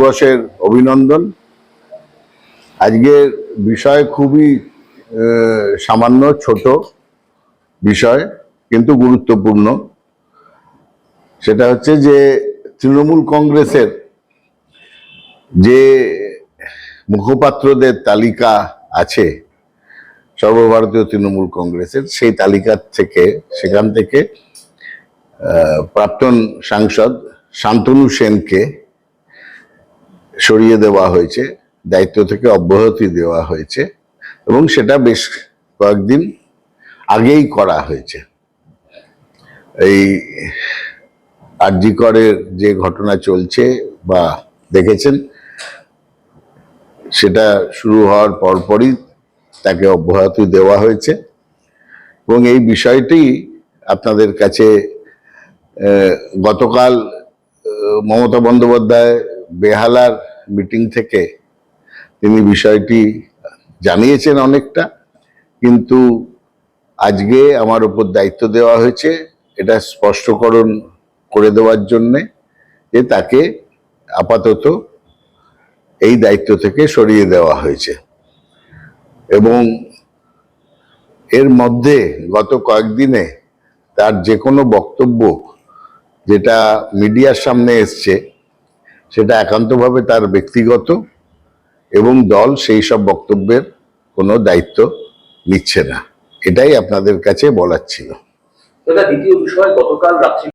দিবসের অভিনন্দন। আজকের বিষয় খুবই সামান্য, ছোট বিষয়, কিন্তু গুরুত্বপূর্ণ। সেটা হচ্ছে যে, তৃণমূল কংগ্রেসের যে মুখপাত্রদের তালিকা আছে, সর্বভারতীয় তৃণমূল কংগ্রেসের, সেই তালিকা থেকে, সেখান থেকে প্রাক্তন সাংসদ শান্তনু সেনকে সরিয়ে দেওয়া হয়েছে, দায়িত্ব থেকে অব্যাহতি দেওয়া হয়েছে এবং সেটা বেশ কয়েকদিন আগেই করা হয়েছে। এই আরজি করের যে ঘটনা চলছে বা দেখেছেন, সেটা শুরু হওয়ার পরপরই তাকে অব্যাহতি দেওয়া হয়েছে এবং এই বিষয়টি আপনাদের কাছে গতকাল মমতা বন্দ্যোপাধ্যায় বেহালার মিটিং থেকে তিনি বিষয়টি জানিয়েছেন অনেকটা, কিন্তু আজকে আমার উপর দায়িত্ব দেওয়া হয়েছে এটা স্পষ্টকরণ করে দেওয়ার জন্যে যে তাকে আপাতত এই দায়িত্ব থেকে সরিয়ে দেওয়া হয়েছে। এবং এর মধ্যে গত কয়েকদিনে তার যে কোনো বক্তব্য যেটা মিডিয়ার সামনে এসছে সেটা একান্তভাবে তার ব্যক্তিগত এবং দল সেই সব বক্তব্যের কোনো দায়িত্ব নিচ্ছে না। এটাই আপনাদের কাছে বলার ছিল। দ্বিতীয় বিষয়, গতকাল রাত্রি